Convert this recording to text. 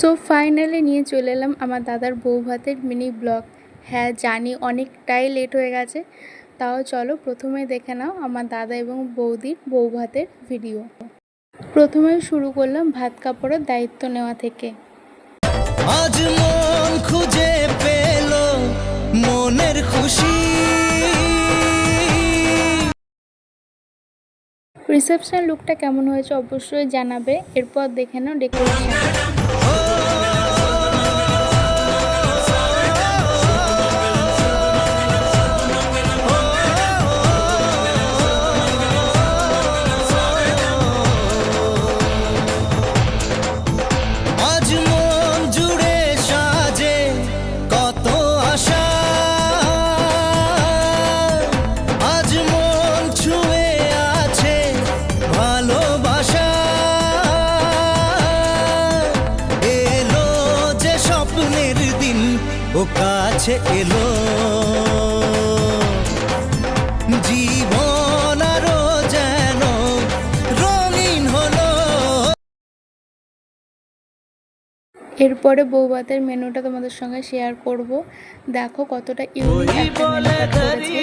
So finally নিয়ে চলে এলাম আমার দাদার বউ ভাতের মিনি ব্লগ হ্যাঁ জানি অনেকটাই লেট হয়ে গেছে। তাও চলো প্রথমে দেখে নাও আমার দাদা এবং বৌদির বউ ভাতের ভিডিও প্রথমে শুরু করলাম ভাত কাপড়ের দায়িত্ব নেওয়া থেকে। রিসেপশন লুকটা কেমন হয়েছে অবশ্যই জানাবে। এরপর দেখে নাও ডেকোরেশন স্বপ্নের দিন ও কাছে এলো। জীবন আরও যেন রঙিন হলো। এরপরে বউ ভাতের মেনুটা তোমাদের সঙ্গে শেয়ার করব। দেখো কতটা ইউনিক একটা মেনু কার্ড করে